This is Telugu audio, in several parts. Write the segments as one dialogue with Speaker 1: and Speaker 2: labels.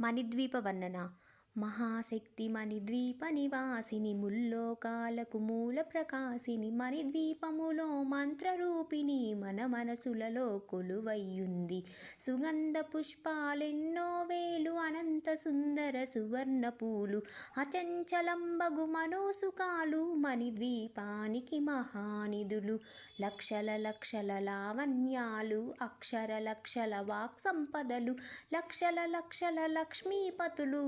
Speaker 1: మణిద్వీప వర్ణన. మహాశక్తిమని ద్వీప నివాసిని ముల్లోకాలకు మూల ప్రకాశిని మణిద్వీపములో మంత్రరూపిణి మన మనసులలో కొలువయ్యుంది. సుగంధ పుష్పాలెన్నో వేలు అనంత సుందర సువర్ణ పూలు అచంచలంబగు మనోసుకాలు మణిద్వీపానికి మహానిధులు. లక్షల లక్షల లావణ్యాలు అక్షర లక్షల వాక్ సంపదలు లక్షల లక్షల లక్ష్మీపతులు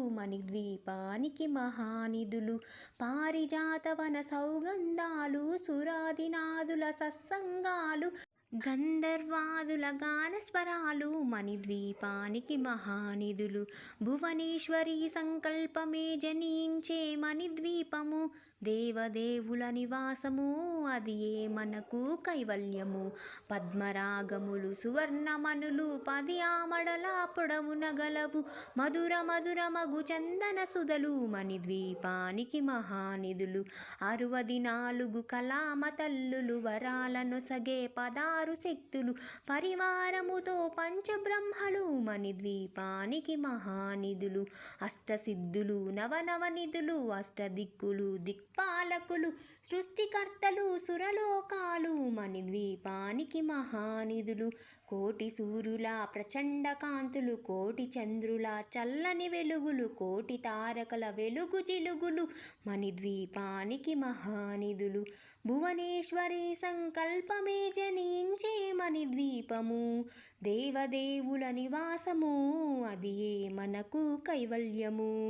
Speaker 1: దీపానికి మహానిధులు. పారిజాతవన సౌగంధాలు సురాదినాదుల సత్సంగాలు గంధర్వాదుల గానస్వరాలు మణిద్వీపానికి మహానిధులు. భువనేశ్వరి సంకల్పమే జనించే మణిద్వీపము. దేవదేవుల నివాసము అది ఏ మనకు కైవల్యము? పద్మరాగములు సువర్ణమనులు పది ఆమడల పొడవున గలవు. మధుర మధుర మగు చందన సుధలు మణిద్వీపానికి మహానిధులు. అరవది నాలుగు కళామ తల్లులు వరాలనొసగే పదారు శక్తులు. పరివారముతో పంచబ్రహ్మలు మణి ద్వీపానికి మహానిధులు. అష్టసిద్ధులు నవనవనిధులు అష్టదిక్కులు పాలకులు సృష్టికర్తలు సురలోకాలు మని ద్వీపానికి మహానిధులు కోటి సూర్యుల ప్రచండ కాంతులు కోటి చంద్రుల చల్లని వెలుగులు కోటి తారకల వెలుగు జిలుగులు మణిద్వీపానికి మహానిధులు. భువనేశ్వరి సంకల్పమే జనించే మణిద్వీపము దేవదేవుల నివాసము అది ఏ మనకు కైవల్యము?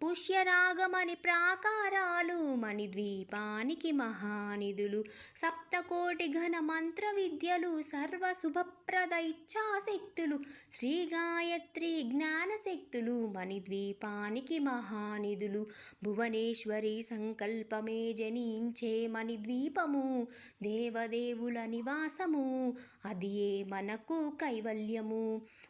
Speaker 1: పుష్యరాగమణి ప్రాకారాలు మణిద్వీపానికి మహానిధులు సప్తకోటి ఘన మంత్ర విద్యలు సర్వశుభప్రద ఇచ్ఛాశక్తులు శ్రీ గాయత్రి జ్ఞానశక్తులు మణిద్వీపానికి మహానిధులు భువనేశ్వరి సంకల్పమే జనించే మణిద్వీపము దేవదేవుల నివాసము అది ఏ మనకు కైవల్యము?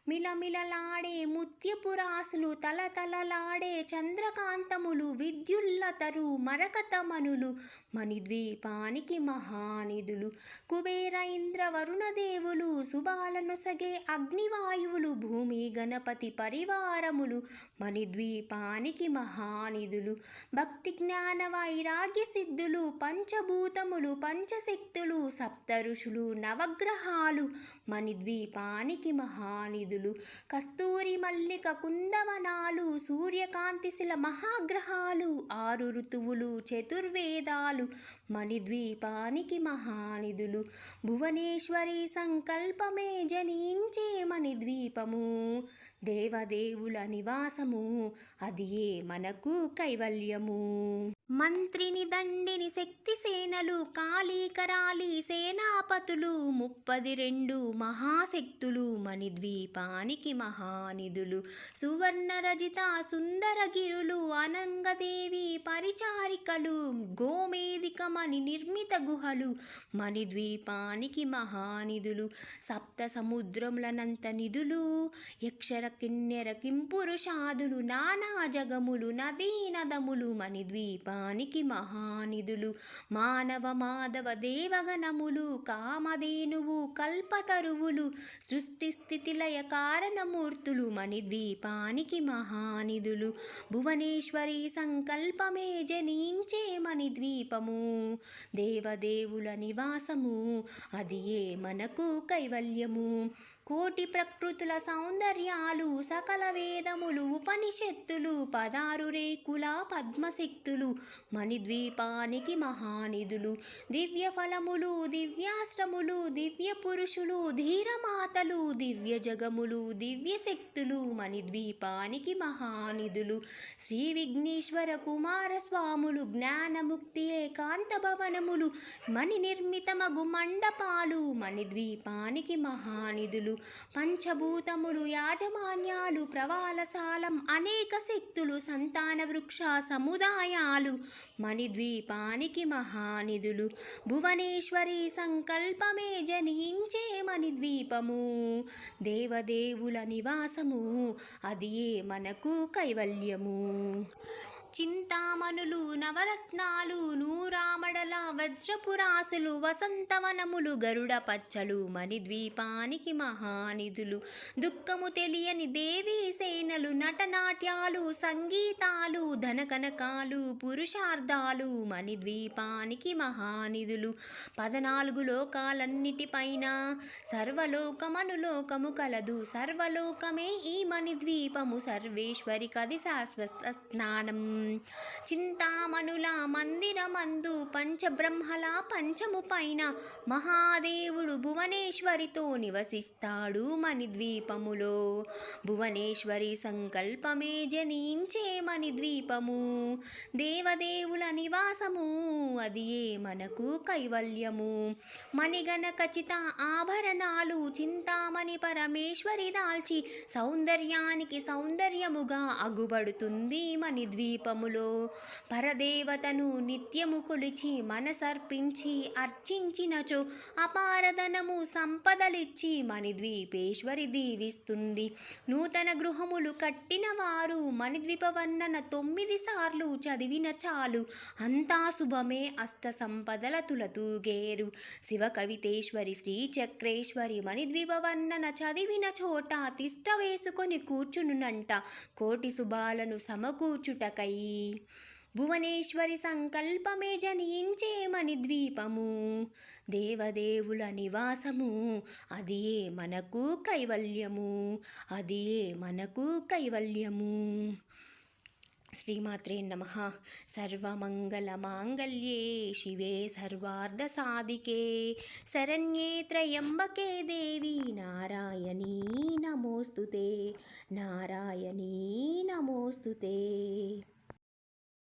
Speaker 1: మిలమిలలాడే ముత్యపురాసులు తలతలలాడే చంద్రకాంతములు విద్యుల్లతరు మరకతమనులు మణిద్వీపానికి మహానిధులు. కుబేర ఇంద్ర వరుణదేవులు శుభాలనొసగే అగ్నివాయువులు భూమి గణపతి పరివారములు మణిద్వీపానికి మహానిధులు. భక్తి జ్ఞాన వైరాగ్య సిద్ధులు పంచభూతములు పంచశక్తులు సప్త ఋషులు నవగ్రహాలు మణిద్వీపానికి మహానిధులు. కస్తూరి మల్లిక కుందవనాలు సూర్యకాంతి సూర్యకాంతిశిల మహాగ్రహాలు ఆరు ఋతువులు చతుర్వేదాలు మణిద్వీపానికి మహానిధులు. భువనేశ్వరి సంకల్పమే జనించే మణిద్వీపము. దేవదేవుల నివాసము అది ఏ మనకు కైవల్యము. మంత్రిని దండిని శక్తి సేనలు కాళీకరాలి సేనాపతులు ముప్పది రెండు మహాశక్తులు మణిద్వీపానికి మహానిధులు. సువర్ణ రజిత సుందరగిరులు అనంగదేవి పరిచారికలు మణి నిర్మిత గుహలు మణిద్వీపానికి మహానిధులు సప్త సముద్రములనంత నిధులు యక్షర కిన్నెర కింపురుషాదులు నానా జగములు నదీ నదములు మణిద్వీపానికి మహానిధులు మానవ మాధవ దేవగణములు కామధేనువు కల్పతరువులు సృష్టి స్థితిలయ కారణమూర్తులు మణిద్వీపానికి మహానిధులు భువనేశ్వరి సంకల్పమే జనించే మణిద్వీపము దేవదేవుల నివాసము అది ఏ మనకు కైవల్యము? కోటి ప్రకృతుల సౌందర్యాలు సకల వేదములు ఉపనిషత్తులు పదారు రేకుల పద్మశక్తులు మణిద్వీపానికి మహానిధులు దివ్య ఫలములు దివ్యాశ్రములు దివ్య పురుషులు ధీరమాతలు దివ్య జగములు దివ్య శక్తులు మణిద్వీపానికి మహానిధులు శ్రీ విఘ్నేశ్వర కుమారస్వాములు జ్ఞానముక్తి ఏకాంత భవనములు మణి నిర్మితమగు మండపాలు మణిద్వీపానికి మహానిధులు పంచభూతములు యాజమాన్యాలు ప్రవాలసాలం అనేక శక్తులు సంతాన వృక్ష సముదాయాలు మణిద్వీపానికి మహానిధులు. భువనేశ్వరి సంకల్పమే జనించే మణిద్వీపము. దేవదేవుల నివాసము అది ఏ మనకు కైవల్యము. చింతామణులు నవరత్నాలు నూరామడల వజ్రపురాసులు వసంతవనములు గరుడ పచ్చలు మణిద్వీపానికి మహానిధులు. దుఃఖము తెలియని దేవీ సేనలు నటనాట్యాలు సంగీతాలు ధనకనకాలు పురుషార్థాలు మణిద్వీపానికి మహానిధులు. పద్నాలుగు లోకాలన్నిటిపైన సర్వలోకమను లోకము కలదు. సర్వలోకమే ఈ మణిద్వీపము సర్వేశ్వరి కది శాశ్వత స్నానం. చింతామణుల మందిరమందు పంచబ్రహ్మల పంచము పైన మహాదేవుడు భువనేశ్వరితో నివసిస్తాడు మణిద్వీపములో. భువనేశ్వరి సంకల్పమే జనించేమని ద్వీపము. దేవదేవుల నివాసము అది ఏ మనకు కైవల్యము. మణిగణ ఖచ్చిత ఆభరణాలు చింతామణి పరమేశ్వరి దాల్చి సౌందర్యానికి సౌందర్యముగా అగుబడుతుంది మణిద్వీపములో పరదేవతను నిత్యము కొలిచి మనసర్పించి అర్చించినచో అపారధనము సంపదలిచ్చి మణిద్వీపేశ్వరి దీవిస్తుంది. నూతన గృహములు కట్టినవారు మణిద్వీపవర్ణన తొమ్మిది సార్లు చదివిన చాలు. అంతా శుభమే అష్ట సంపదల తులతూగేరు. శివ కవితేశ్వరి శ్రీ చక్రేశ్వరి మణిద్వీపవర్ణన చదివిన చోట తిష్ట వేసుకొని కూర్చునునంట కోటి శుభాలను సమకూర్చుటకై. భువనేశ్వరి సంకల్పమే జనించేమని ద్వీపము దేవదేవుల నివాసము అది ఏ మనకు కైవల్యము అది ఏ మనకు కైవల్యము. శ్రీమాత్రే నమ. సర్వమంగళమాంగళ్యే శివే సర్వార్ధసాధికే. శరణ్యే త్రయంబకే దేవి నారాయణీ నమోస్తుతే నారాయణీ నమోస్తుతే.